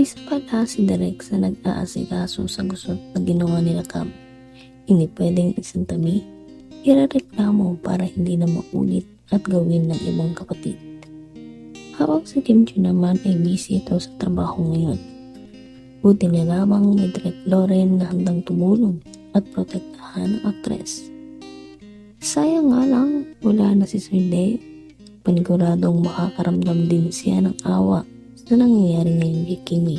Isa pala si Derek sa nag-aasikaso sa gusto na ginawa nila Cam. Hindi pwedeng isang tabi. Irareklamo para hindi na maulit at gawin ng ibang kapatid. Habang si Kim Joo naman ay busy ito sa trabaho ngayon. Buti na lamang may Derek Loren na handang tumulong at protektahan ang aktres. Sayang nga lang, wala na si Sir Leo. Paniguradong makakaramdam din siya ng awa sa nangyayari ngayon kay Kimi.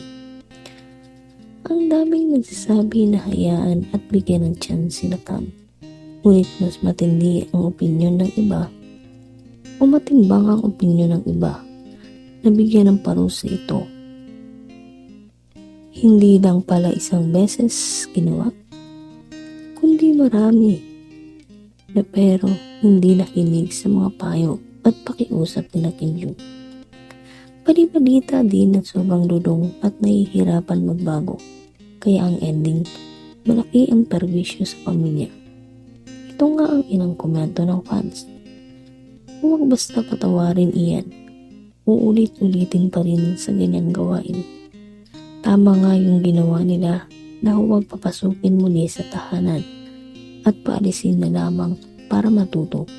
Ang daming nagsasabi na hayaan at bigyan ng chance sila Cam. Ngunit mas matindi ang opinyon ng iba o matimbang ang opinyon ng iba na bigyan ng parusa ito. Hindi lang pala isang beses ginawa, kundi marami na pero hindi nakinig sa mga payo at pakiusap ni Kim. Palibalita din na sobrang lulong at nahihirapan magbago. Kaya ang ending, malaki ang perwisyo sa pamilya. Ito nga ang inang komento ng fans. Huwag basta patawarin iyan. Uulit-ulitin pa rin sa ganyang gawain. Tama nga yung ginawa nila na huwag papasukin muli sa tahanan at paalisin na lamang para matuto.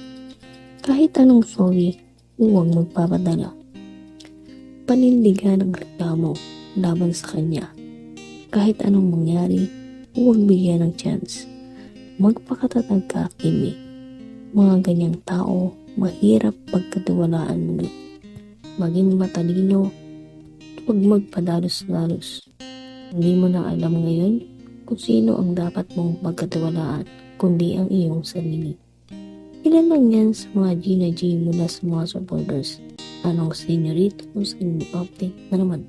Kahit anong sorry, huwag magpapadala panindigan ang reklamo laban sa kanya. Kahit anong mangyari, huwag bigyan ng chance. Magpakatatag ka, Kimi. Mga ganyang tao, mahirap pagkatiwalaan muli. Maging matalino, huwag magpadalos-dalos. Hindi mo na alam ngayon kung sino ang dapat mong pagkatiwalaan, kundi ang iyong sarili. Ilan lang yan sa mga Gina G mula sa mga supporters. Anong senyorito? Sa inyong update na naman?